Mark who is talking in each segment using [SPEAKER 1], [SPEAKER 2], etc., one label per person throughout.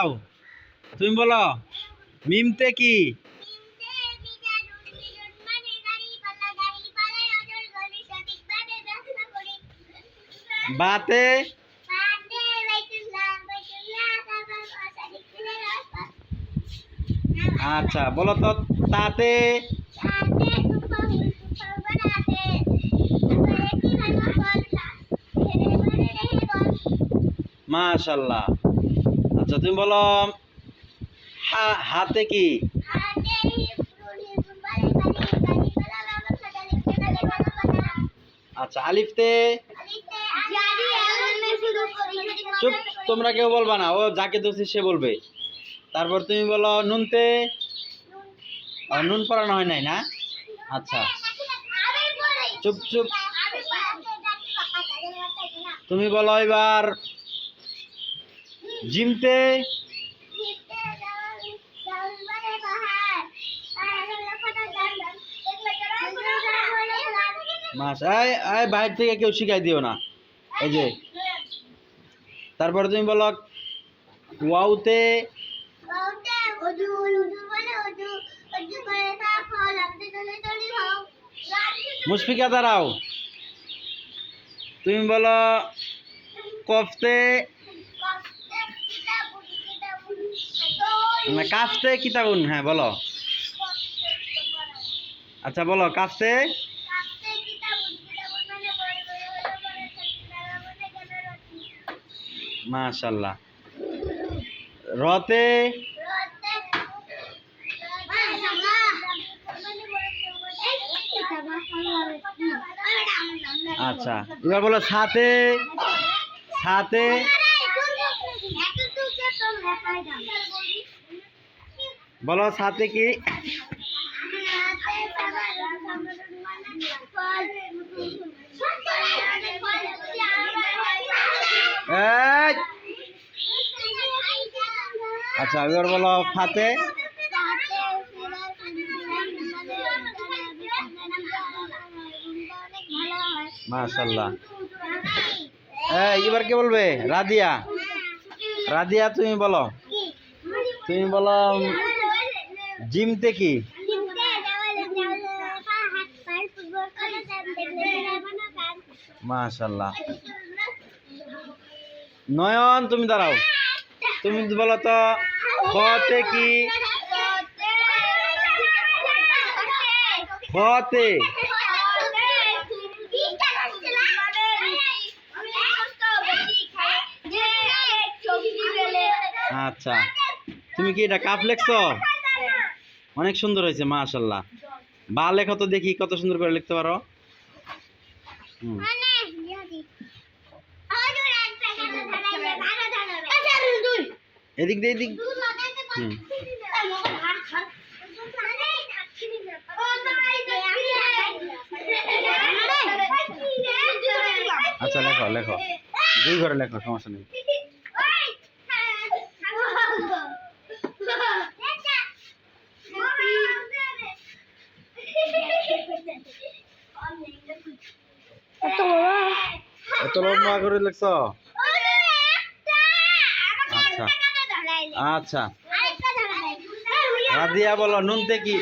[SPEAKER 1] দাঁড়াও তুমি বলো মিমতে কি? বাতে? আচ্ছা বলো তো তাতে? মাশাল্লাহ। আচ্ছা তুমি বলো হাতে কি? আচ্ছা আলিফতে? চুপ, তোমরা কেউ বলবা না, ও যাকে দোষী সে বলবে। তারপর তুমি বলো, নুনতে? নুন পড়ানো হয় নাই না? আচ্ছা। চুপ চুপ। তুমি বলো এবার জিমতে মাস এই এই বাইরে থেকে কেউ শিখাই দিও না। এই যে। তারপরে তুমি বলো, ওয়াউতে মুশফিকা দাঁড়াও। তুমি বলো, কফতে না কাফতে কিতাবুন হ্যাঁ বলো। আচ্ছা বলো কাফতে মাশাল্লাহ। রতে আচ্ছা এবার বলো, সাথে? সাথে? বলো সাথে কি? আচ্ছা এবার বলো ফাতে মাশাল্লাহ এই, এবার কে বলবে? রাদিয়া রাদিয়া তুমি বলো। তুমি বলো জিমতে কি মাশাল্লাহ। নয়ন তুমি দাঁড়াও। তুমি বলো তো খতে কি? খতে আচ্ছা। তুমি কি এটা কাপ লেখছো? অনেক সুন্দর হয়েছে মাশাল্লাহ বা লেখো তো দেখি, কত সুন্দর করে লিখতে পারো। এদিক দিয়ে, এদিক। আচ্ছা লেখো লেখো। দুই ঘরে লেখো, সমস্যা নেই। এত লম্বা করে লিখছো আচ্ছা। আচ্ছা। রাদিয়া বলো নুনতে কি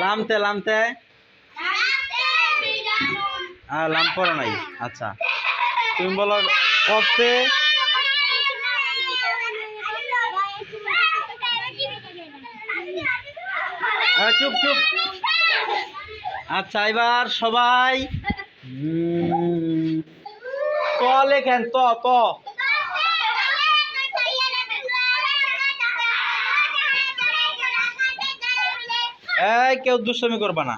[SPEAKER 1] লামতে লামতে? আর লাম পড়ো নাই। আচ্ছা। তুমি বলো হ্যাঁ চুপ চুপ। আচ্ছা এবার সবাই ত লেখেন, ত ত এই, কেউ দুষ্টমি করবা না।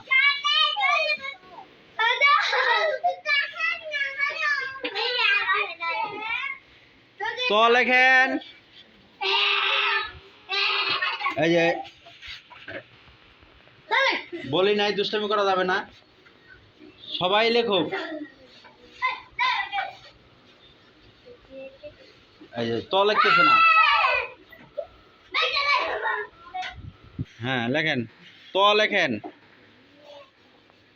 [SPEAKER 1] ত লেখেন। এই যে, বলি নাই, দুষ্টমি করা যাবে না। সবাই লেখো। এই যে, ত লিখতেছে না। হ্যাঁ লেখেন। ত লেখেন।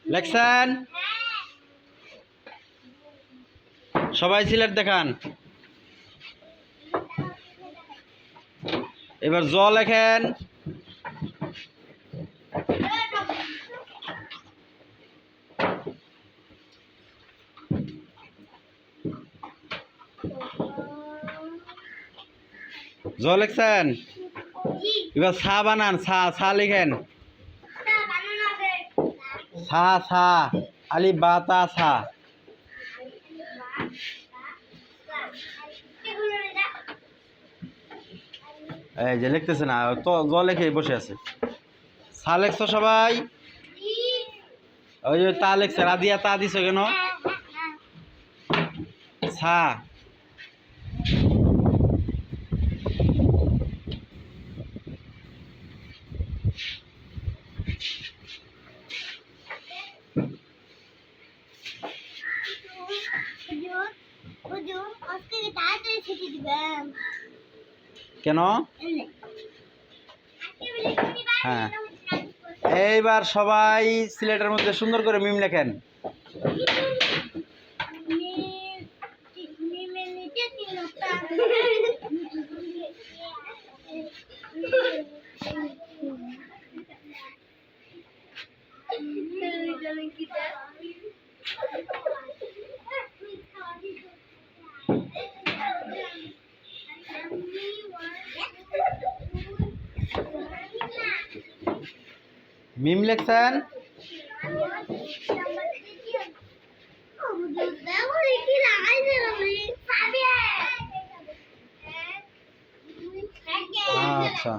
[SPEAKER 1] লেখছেন? সবাই সিলেট দেখান। এবার জ লেখেন। জ লেখছেন এবার ছা বানান ছা ছা লিখেন। ছা ছা আলি বা, তা এই যে লিখতেছে না তো জ লেখে বসে আছে। ছা লেখছো সবাই? ওই তা লেখছে রাদিয়া তা দিছো কেন? ছা হ্যাঁ। এইবার সবাই সিলেটের মধ্যে সুন্দর করে মিম লেখেন মিম লেখছেন? আচ্ছা।